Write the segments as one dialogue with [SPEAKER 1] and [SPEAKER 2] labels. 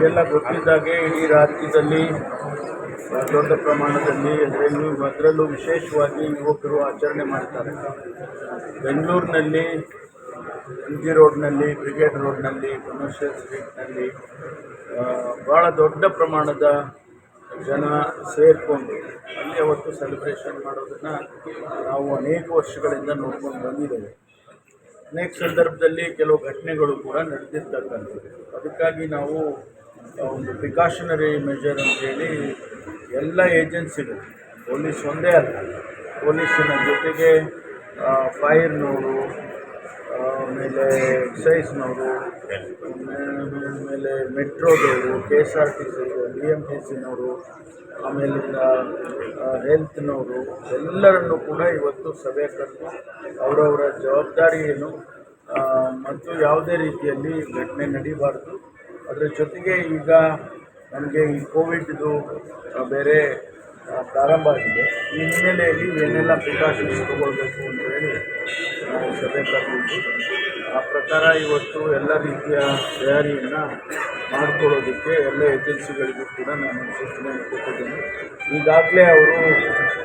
[SPEAKER 1] ನಿಮಗೆಲ್ಲ ಗೊತ್ತಿದ್ದಾಗೆ, ಇಡೀ ರಾಜ್ಯದಲ್ಲಿ ದೊಡ್ಡ ಪ್ರಮಾಣದಲ್ಲಿ ಅದರಲ್ಲೂ ಅದರಲ್ಲೂ ವಿಶೇಷವಾಗಿ ಯುವಕರು ಆಚರಣೆ ಮಾಡ್ತಾರೆ. ಬೆಂಗಳೂರಿನಲ್ಲಿ ಎಂ ಜಿ ರೋಡ್ನಲ್ಲಿ ಬ್ರಿಗೇಡ್ ರೋಡ್ನಲ್ಲಿ ಕಮರ್ಷಿಯಲ್ ಸ್ಟ್ರೀಟ್ನಲ್ಲಿ ಭಾಳ ದೊಡ್ಡ ಪ್ರಮಾಣದ ಜನ ಸೇರಿಕೊಂಡು ಅಲ್ಲಿ ಅವತ್ತು ಸೆಲೆಬ್ರೇಷನ್ ಮಾಡೋದನ್ನು ನಾವು ಅನೇಕ ವರ್ಷಗಳಿಂದ ನೋಡ್ಕೊಂಡು ಬಂದಿದ್ದೇವೆ. ಅನೇಕ ಸಂದರ್ಭದಲ್ಲಿ ಕೆಲವು ಘಟನೆಗಳು ಕೂಡ ನಡೆದಿರ್ತಕ್ಕಂಥದ್ದು. ಅದಕ್ಕಾಗಿ ನಾವು ಒಂದು ಪ್ರಿಕಾಷನರಿ ಮೆಜರ್ ಅಂತೇಳಿ ಎಲ್ಲ ಏಜೆನ್ಸಿಗಳು ಪೊಲೀಸ್ ಒಂದೇ ಅಲ್ಲ ಪೊಲೀಸಿನ ಜೊತೆಗೆ ಫೈರ್ನವರು ಆಮೇಲೆ ಎಕ್ಸೈಸ್ನವರು ಆಮೇಲೆ ಮೆಟ್ರೋದವರು K S R T C B M T ಸಿನವರು ಆಮೇಲೆ ಹೆಲ್ತ್ನವರು ಎಲ್ಲರನ್ನು ಕೂಡ ಇವತ್ತು ಸಭೆ ಕರೆದು ಅವರವರ ಜವಾಬ್ದಾರಿ ಏನು ಮತ್ತು ಯಾವುದೇ ರೀತಿಯಲ್ಲಿ ಘಟನೆ ನಡೀಬಾರ್ದು. ಅದರ ಜೊತೆಗೆ ಈಗ ನಮಗೆ ಈ ಕೋವಿಡ್ದು ಬೇರೆ ಪ್ರಾರಂಭ ಆಗಿದೆ. ಈ ಹಿನ್ನೆಲೆಯಲ್ಲಿ ಏನೆಲ್ಲ ಪ್ರಿಕಾಷನ್ಸ್ ತಗೊಳ್ಬೇಕು ಅಂತ ಹೇಳಿ ನಾವು ಸಭೆ ಕರೆದಿದ್ದು, ಆ ಪ್ರಕಾರ ಇವತ್ತು ಎಲ್ಲ ರೀತಿಯ ತಯಾರಿಯನ್ನು ಮಾಡಿಕೊಳ್ಳೋದಕ್ಕೆ ಎಲ್ಲ ಏಜೆನ್ಸಿಗಳಿಗೂ ಕೂಡ ನಾನು ಸೂಚನೆ ಕೊಟ್ಟಿದ್ದೇನೆ. ಈಗಾಗಲೇ ಅವರು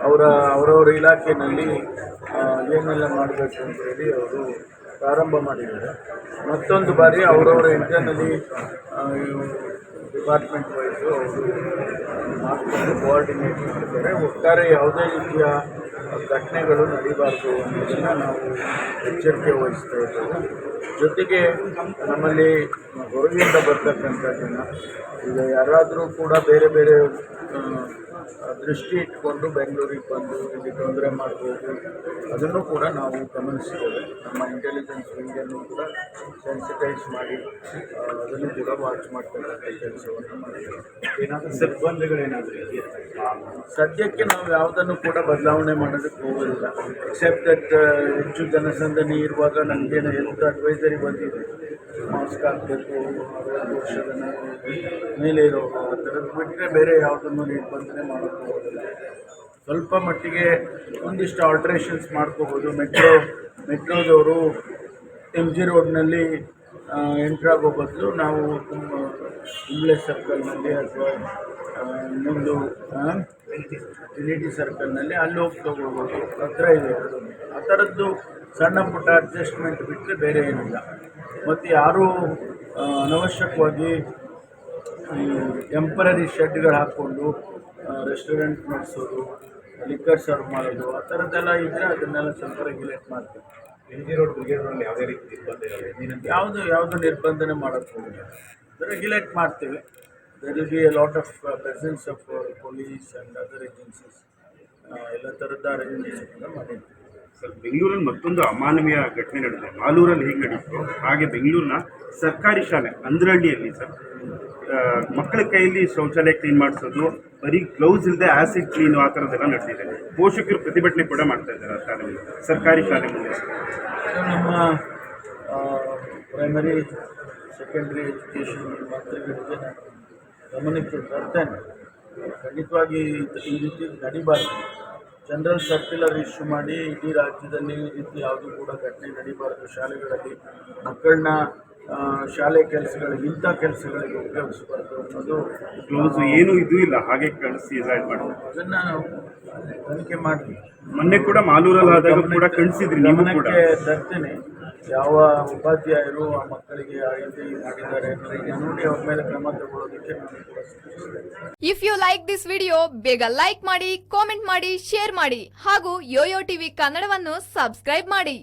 [SPEAKER 1] ಅವರ, ಅವರವರ ಇಲಾಖೆಯಲ್ಲಿ ಏನೆಲ್ಲ ಮಾಡಬೇಕು ಅಂತ ಹೇಳಿ ಅವರು ಪ್ರಾರಂಭ ಮಾಡಿದ್ದಾರೆ. ಮತ್ತೊಂದು ಬಾರಿ ಅವರವರ ಇಂಟರ್ನಲಿ ಡಿಪಾರ್ಟ್ಮೆಂಟ್ ವೈಸು ಅವರು ಮಾಡಿಕೊಂಡು ಕೋಆರ್ಡಿನೇಟ್ ಮಾಡಿದ್ದಾರೆ. ಒಟ್ಟಾರೆ ಯಾವುದೇ ರೀತಿಯ ಘಟನೆಗಳು ನಡೀಬಾರ್ದು ಅನ್ನೋದನ್ನು ನಾವು ಎಚ್ಚರಿಕೆ ವಹಿಸ್ತಾ ಇದ್ದೇವೆ. ಜೊತೆಗೆ ನಮ್ಮಲ್ಲಿ ಹೊರಗಿಂದ ಬರ್ತಕ್ಕಂಥ ಜನ, ಈಗ ಯಾರಾದರೂ ಕೂಡ ಬೇರೆ ಬೇರೆ ದೃಷ್ಟಿ ಇಟ್ಕೊಂಡು ಬೆಂಗಳೂರಿಗೆ ಬಂದು ಇಲ್ಲಿ ತೊಂದರೆ ಮಾಡ್ಬೋದು. ಅದನ್ನು ಕೂಡ ನಾವು ಗಮನಿಸ್ತೇವೆ. ನಮ್ಮ ಇಂಟೆಲಿಜೆನ್ಸ್ ವಿಂಗನ್ನು ಕೂಡ ಸೆನ್ಸಿಟೈಸ್ ಮಾಡಿ ಅದನ್ನು ಕೂಡ ವಾಚ್ ಮಾಡ್ತಕ್ಕಂಥ ಕೆಲಸವನ್ನು ಮಾಡಿದ್ದೇವೆ ಏನಾದರೂ ಸಿಬ್ಬಂದಿಗಳೇನಾದರೂ ಸದ್ಯಕ್ಕೆ ನಾವು ಯಾವುದನ್ನು ಕೂಡ ಬದಲಾವಣೆ ಮಾಡೋದಕ್ಕೆ ಹೋಗೋದಿಲ್ಲ. ಎಕ್ಸೆಪ್ಟ್ ದಟ್ ಹೆಚ್ಚು ಜನಸಂದಣಿ ಇರುವಾಗ ನಮಗೇನು ಹೆಲ್ತ್ ಅಡ್ವೈಸರಿ ಬಂದಿದೆ. ಮಾಸ್ಕ್ ಹಾಕಬೇಕು ಮೇಲೆ ಇರೋ ಆ ಥರದ್ದು ಬಿಟ್ಟರೆ ಬೇರೆ ಯಾವುದನ್ನು ನಿರ್ಬಂಧನೆ ಮಾಡೋಕ್ಕೆ ಹೋಗೋದಿಲ್ಲ ಸ್ವಲ್ಪ ಮಟ್ಟಿಗೆ ಒಂದಿಷ್ಟು ಆಲ್ಟ್ರೇಷನ್ಸ್ ಮಾಡ್ಕೋಬೋದು ಮೆಟ್ರೋ ಮೆಟ್ರೋದವರು ಎಂ ಜಿ ರೋಡ್ನಲ್ಲಿ ಎಂಟ್ರಾಗೋ ಬದಲು ನಾವು ತುಂಬ ಇಂಗ್ಲೆಸ್ ಸರ್ಕಲ್ನಲ್ಲಿ ಅಥವಾ ಇನ್ನೊಂದು ಟ್ರಿನಿಟಿ ಸರ್ಕಲ್ನಲ್ಲಿ ಅಲ್ಲಿ ಹೋಗಿ ತೊಗೊಳ್ಬೋದು ಹತ್ರ ಇದೆ. ಆ ಥರದ್ದು ಸಣ್ಣ ಪುಟ್ಟ ಅಡ್ಜಸ್ಟ್ಮೆಂಟ್ ಬಿಟ್ಟರೆ ಬೇರೆ ಏನಿಲ್ಲ. ಮತ್ತು ಯಾರೂ ಅನವಶ್ಯಕವಾಗಿ ಟೆಂಪರರಿ ಶೆಡ್ಗಳು ಹಾಕ್ಕೊಂಡು ರೆಸ್ಟೋರೆಂಟ್ ನಡೆಸೋದು ಲಿಕ್ಕರ್ ಸರ್ವ್ ಮಾಡೋದು ಆ ಥರದ್ದೆಲ್ಲ ಇದ್ದರೆ ಅದನ್ನೆಲ್ಲ ಸ್ವಲ್ಪ ರೆಗ್ಯುಲೇಟ್ ಮಾಡ್ತೀವಿ.
[SPEAKER 2] ಎನ್ ಜಿ ರೋಡ್ ಬ್ರಿಗೇಡ್ನಲ್ಲಿ ಯಾವುದೇ ರೀತಿ ನಿರ್ಬಂಧ ಇರಲ್ಲ?
[SPEAKER 1] ಯಾವುದು ಯಾವುದು ನಿರ್ಬಂಧನೆ ಮಾಡೋಕ್ಕೆ ಹೋಗಿಲ್ಲ. ರೆಗ್ಯುಲೇಟ್ ಮಾಡ್ತೀವಿ. There will be a lot of presence of police and other agencies ಎಲ್ಲ ಥರದ ಅರೇಂಜ್ಮೆಂಟ್ಸ್ ಕೂಡ ಮಾಡಿದ್ದೀವಿ
[SPEAKER 3] ಸರ್, ಬೆಂಗಳೂರಲ್ಲಿ ಮತ್ತೊಂದು ಅಮಾನವೀಯ ಘಟನೆ ನಡೆದಿದೆ. ಮಾಲೂರಲ್ಲಿ ಹೇಗೆ ನಡೀತು ಹಾಗೆ ಬೆಂಗಳೂರಿನ ಸರ್ಕಾರಿ ಶಾಲೆ ಅಂದ್ರಹಳ್ಳಿಯಲ್ಲಿ ಸರ್. ಮಕ್ಕಳ ಕೈಯಲ್ಲಿ ಶೌಚಾಲಯ ಕ್ಲೀನ್ ಮಾಡಿಸೋದು, ಬರೀ ಗ್ಲೌಸ್ ಇಲ್ಲದೆ ಆಸಿಡ್ ಕ್ಲೀನು ಆ ಥರದ್ದೆಲ್ಲ ನಡೆದಿದೆ. ಪೋಷಕರು ಪ್ರತಿಭಟನೆ ಕೂಡ ಮಾಡ್ತಾ ಇದ್ದಾರೆ ಆ ಶಾಲೆ ಸರ್ಕಾರಿ ಶಾಲೆ ಮುಂದೆ.
[SPEAKER 1] ನಮ್ಮ ಪ್ರೈಮರಿ ಸೆಕೆಂಡ್ರಿ ಎಜುಕೇಷನ್ ಮಂತ್ರಿಗಳಿಗೆ ಗಮನಕ್ಕೆ ಬರ್ತೇನೆ ಖಂಡಿತವಾಗಿ ಈ ರೀತಿ ನಡಿಬಾರ್ದು. ಜನರಲ್ ಸರ್ಕ್ಯುಲರ್ ಇಶ್ಯೂ ಮಾಡಿ ಇಡೀ ರಾಜ್ಯದಲ್ಲಿ ಈ ರೀತಿ ಯಾವುದೂ ಕೂಡ ಘಟನೆ ನಡಿಬಾರ್ದು. ಶಾಲೆಗಳಲ್ಲಿ ಮಕ್ಕಳನ್ನ ಶಾಲೆ ಕೆಲಸಗಳಿಗೆ ಇಂಥ ಕೆಲಸಗಳಿಗೆ ಉಪಯೋಗಿಸಬಾರ್ದು ಅನ್ನೋದು
[SPEAKER 3] ಕ್ಲೋಸ್ ಏನೂ ಇದು ಇಲ್ಲ. ಹಾಗೆ ಕಳಿಸಿ ಇದಾಗಿ ಮಾಡಿ.
[SPEAKER 1] ಅದನ್ನು ನಾವು ತನಿಖೆ ಮಾಡಿ.
[SPEAKER 3] ಮೊನ್ನೆ ಕೂಡ ಮಾಲೂರಲ್ಲಿ ಆದಾಗ ಕೂಡ ಕಳಿಸಿದ್ರಿ ಕೂಡ
[SPEAKER 1] ಗಮನಕ್ಕೆ ತರ್ತೇನೆ. ಯಾವ ಉಪಾಧ್ಯಾಯರು ಆ ಮಕ್ಕಳಿಗೆ ಮಾಡಿದ್ದಾರೆ ನೋಡಿ ಅವ್ರ ಮೇಲೆ ಕ್ರಮ ತಗೊಳ್ಳೋದಕ್ಕೆ ನಾನು
[SPEAKER 4] if you like this video ಬೇಗ ಲೈಕ್ ಮಾಡಿ ಕಾಮೆಂಟ್ ಮಾಡಿ ಶೇರ್ ಮಾಡಿ ಹಾಗೂ ಯೋಯೋ ಟಿವಿ ಕನ್ನಡವನ್ನು ಸಬ್ಸ್ಕ್ರೈಬ್ ಮಾಡಿ.